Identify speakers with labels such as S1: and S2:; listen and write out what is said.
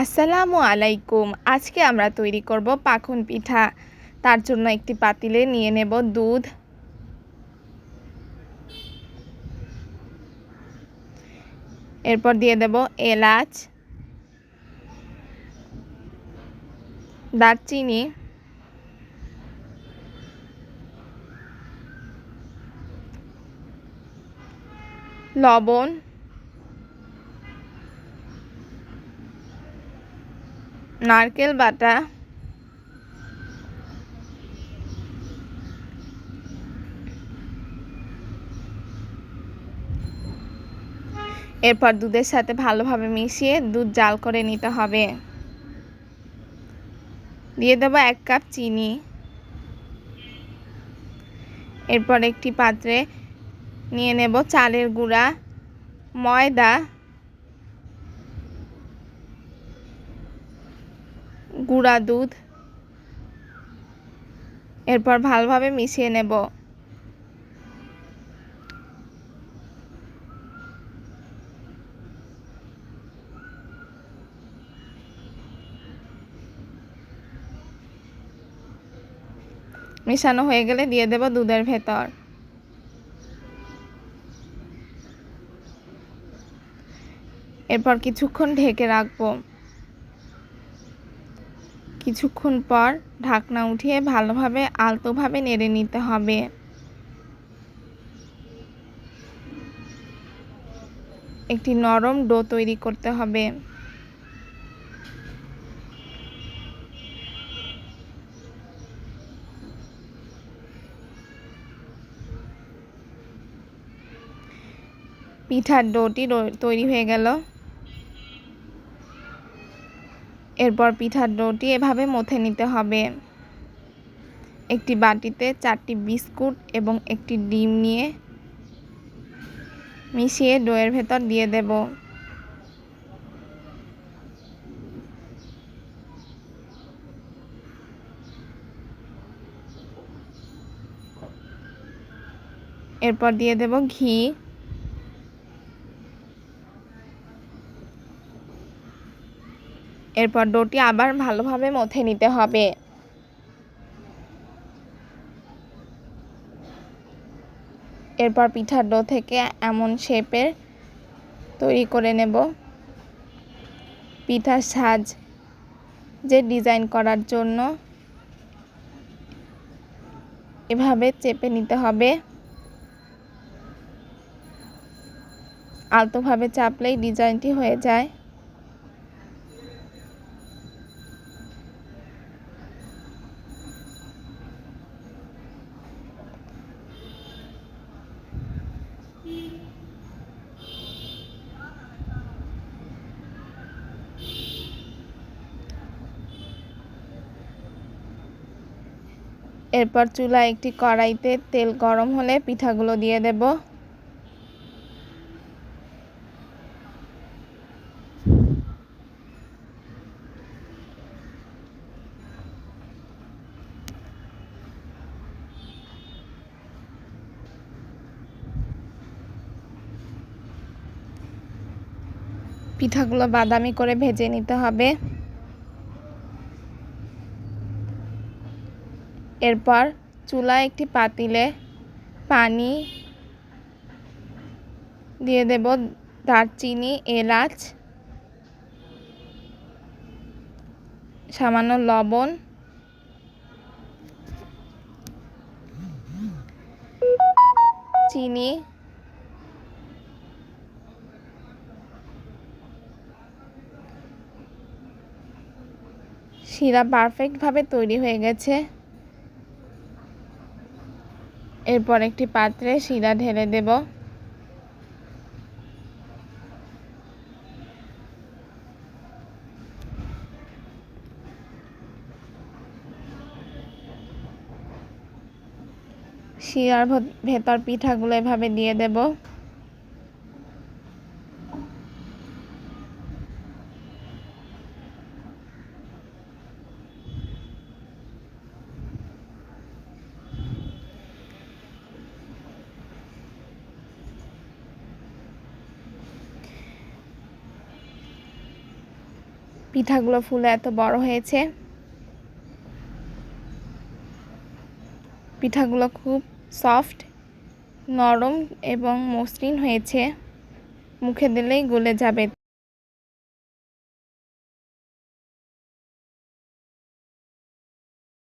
S1: আসসালামু আলাইকুম। আজকে আমরা তৈরি করব পাখন পিঠা। তার জন্য একটি পাতিলে নিয়ে নেব দুধ। এরপর দিয়ে দেব এলাচ, দারচিনি, লবণ নারকেল বাটা, এরপর দুধের সাথে ভালোভাবে মিশিয়ে দুধ জাল করে নিতে হবে। দিয়ে দেবো এক কাপ চিনি। এরপর একটি পাত্রে নিয়ে নেব চালের গুঁড়া, ময়দা গুঁড়া দুধ। এরপর ভালোভাবে মিশিয়ে নেব। মেশানো হয়ে গেলে দিয়ে দেব দুধের ভেতর। এরপর কিছুক্ষণ ঢেকে রাখব। কিছুক্ষণ পর ঢাকনা উঠিয়ে ভালোভাবে আলতোভাবে নেড়ে নিতে হবে। একটি নরম ডো তৈরি করতে হবে। পিঠার ডোটি তৈরি হয়ে গেল। এরপর পিঠার ডোটি এভাবে মথে নিতে হবে। একটি বাটিতে চারটি বিস্কুট এবং একটি ডিম নিয়ে মিশিয়ে ডোয়ের ভেতর দিয়ে দেব। এরপর দিয়ে দেব ঘি। এরপর ডোটি আবার ভালোভাবে মথে নিতে হবে। এরপর পিঠার ডো থেকে এমন শেপের তৈরি করে নেব। পিঠার সাজ যে ডিজাইন করার জন্য এভাবে চেপে নিতে হবে। আলতোভাবে চাপলেই ডিজাইনটি হয়ে যায়। এরপর চুলা একটি কড়াইতে তেল গরম হলে পিঠাগুলো দিয়ে দেব। পিঠাগুলো বাদামি করে ভেজে নিতে হবে। এরপর চুলায় একটি পাতিলে পানি দিয়ে দেব দারচিনি, এলাচ, সামান্য লবণ। চিনি। শিরা পারফেক্টভাবে তৈরি হয়ে গেছে। এরপর একটি পাত্রে শিরা ঢেলে দেব। শিরার ভেতর পিঠাগুলো এভাবে দিয়ে দেব। পিঠাগুলো ফুলে এত বড় হয়েছে। পিঠাগুলো খুব সফট, নরম এবং মসৃণ হয়েছে। মুখে দিলেই গলে যাবে।